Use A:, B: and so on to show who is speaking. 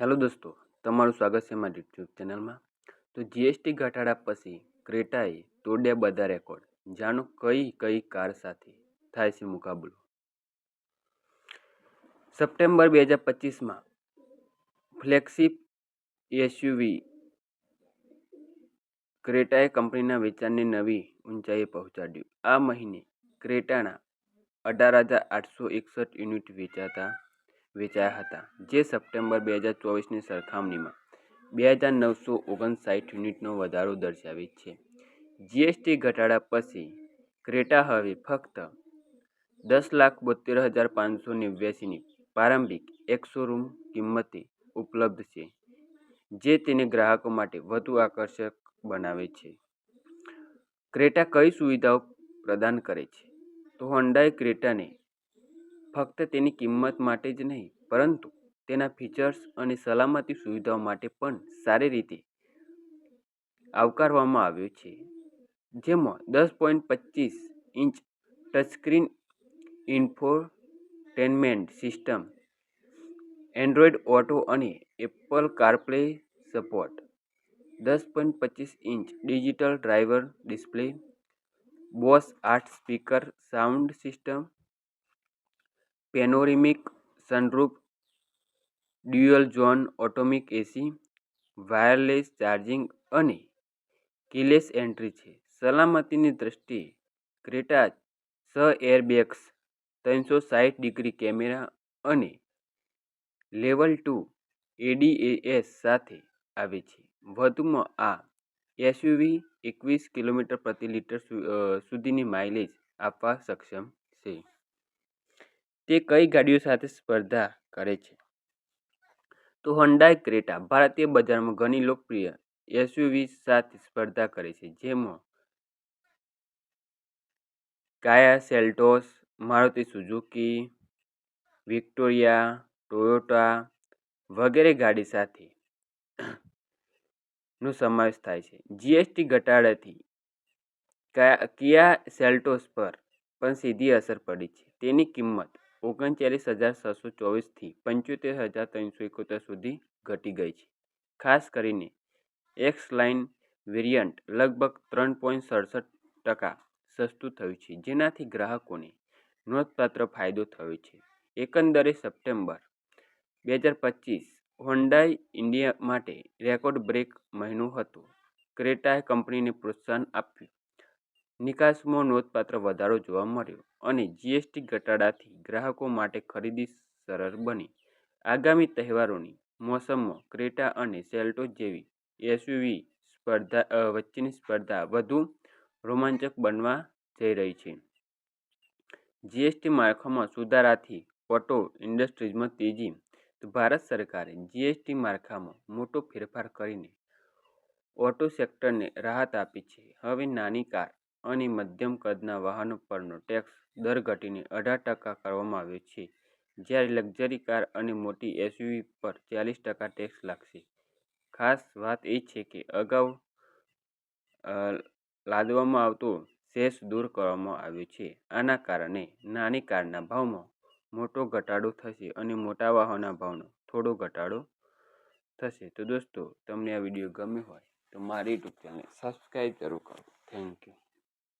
A: Hello દોસ્તો, તમારું સ્વાગત છે મારી યુટ્યુબ ચેનલમાં. તો જીએસટી ઘટાડા પછી ક્રેટાએ તોડ્યા બધા રેકોર્ડ. જાણો કઈ કઈ કાર સાથે થાય છે મુકાબલો? સપ્ટેમ્બર બે હજાર પચીસમાં ફ્લેગશિપ એસયુવી ક્રેટાએ કંપનીના વેચાણને નવી ઊંચાઈએ પહોંચાડ્યું. આ મહિને ક્રેટાના અઢાર હજાર આઠસો એકસઠ યુનિટ વેચાતા વેચાયા હતા, જે સપ્ટેમ્બર બે હજાર ચોવીસની સરખામણીમાં બે હજાર નવસો ઓગણસાઠ યુનિટનો વધારો દર્શાવે છે. જીએસટી ઘટાડા પછી ક્રેટા હવે ફક્ત દસ લાખ બોતેર હજાર પાંચસો નેવ્યાસીની પ્રારંભિક એકસો રૂમ કિંમતે ઉપલબ્ધ છે, જે તેને ગ્રાહકો માટે વધુ આકર્ષક બનાવે છે. ક્રેટા કઈ સુવિધાઓ પ્રદાન કરે છે? તો હોન્ડાએ ક્રેટાને ફક્ત તેની કિંમત માટે જ નહીં, પરંતુ તેના ફીચર્સ અને સલામતી સુવિધાઓ માટે પણ સારી રીતે આવકારવામાં આવ્યો છે. જેમાં દસ પોઈન્ટ પચીસ inch touchscreen infotainment system Android auto અને એપલ કારપ્લે સપોર્ટ, દસ પોઈન્ટ પચીસ inch digital driver display, Bose આઠ speaker sound system panoramic sunroof dual zone automatic AC wireless charging અને કીલેસ એન્ટ્રી છે. સલામતીની દ્રષ્ટિએ ક્રેટા છ એરબેગ્સ ત્રણસો સાઠ ડિગ્રી કેમેરા અને લેવલ ટુ એડીએએસ સાથે આવે છે. વધુમાં આ એસયુવી એકવીસ કિલોમીટર પ્રતિ લિટર સુધીની માઇલેજ આપવા સક્ષમ છે. તે કઈ ગાડીઓ સાથે સ્પર્ધા કરે છે? તો હોન્ડાઈ ક્રેટા ભારતીય બજારમાં ઘણી લોકપ્રિય એસયુવી સાથે સ્પર્ધા કરે છે. જેમાં Kia Seltos Maruti Suzuki Victoria Toyota વગેરે ગાડી સાથે નો સમાવેશ થાય છે. જીએસટી ઘટાડાથી કિયા સેલ્ટોસ પર પણ સીધી અસર પડી છે. તેની કિંમત ઓગણચાલીસ હજાર છસો ચોવીસથી પંચોતેર હજાર ત્રણસો એકોતેર સુધી ઘટી ગઈ છે. ખાસ કરીને એક્સ લાઇન વેરિયન્ટ લગભગ ત્રણ પોઈન્ટ સડસઠ ટકા સસ્તું થયું છે, જેનાથી ગ્રાહકોને નોંધપાત્ર ફાયદો થયો છે. એકંદરે સપ્ટેમ્બર બે હજાર પચીસ હોન્ડાઈ ઇન્ડિયા માટે રેકોર્ડ બ્રેક મહિનો હતો. ક્રેટાએ કંપનીને પ્રોત્સાહન આપ્યું. નિકાસમાં નોંધપાત્ર વધારો જોવા મળ્યો અને જીએસટી ઘટાડાથી ગ્રાહકો માટે ખરીદી સરળ બની. આગામી તહેવારોની મોસમમાં ક્રેટા અને સેલ્ટો જેવી એસયુવી સ્પર્ધા વચ્ચેની સ્પર્ધા વધુ રોમાંચક બનવા જઈ રહી છે. જીએસટી માળખામાં સુધારાથી ઓટો ઇન્ડસ્ટ્રીઝમાં તેજી ભારત સરકારે જીએસટી માળખામાં મોટો ફેરફાર કરીને ઓટો સેક્ટરને રાહત આપી છે. હવે નાની કાર અને મધ્યમ કદના વાહનો પરનો ટેક્સ દર ઘટીને અઢાર ટકા કરવામાં આવ્યો છે. જ્યારે લક્ઝરી કાર અને મોટી એસયુવી પર ચાલીસ ટકા ટેક્સ લાગશે. ખાસ વાત એ છે કે અગાઉ લાદવામાં આવતો સેસ દૂર કરવામાં આવ્યો છે. આના કારણે નાની કારના ભાવમાં મોટો ઘટાડો થશે અને મોટા વાહનના ભાવનો થોડો ઘટાડો થશે. તો દોસ્તો, તમને આ વીડિયો ગમ્યો હોય તો મારી યુટ્યુબ ચેનલ સબસ્ક્રાઈબ જરૂર કરો. Thank you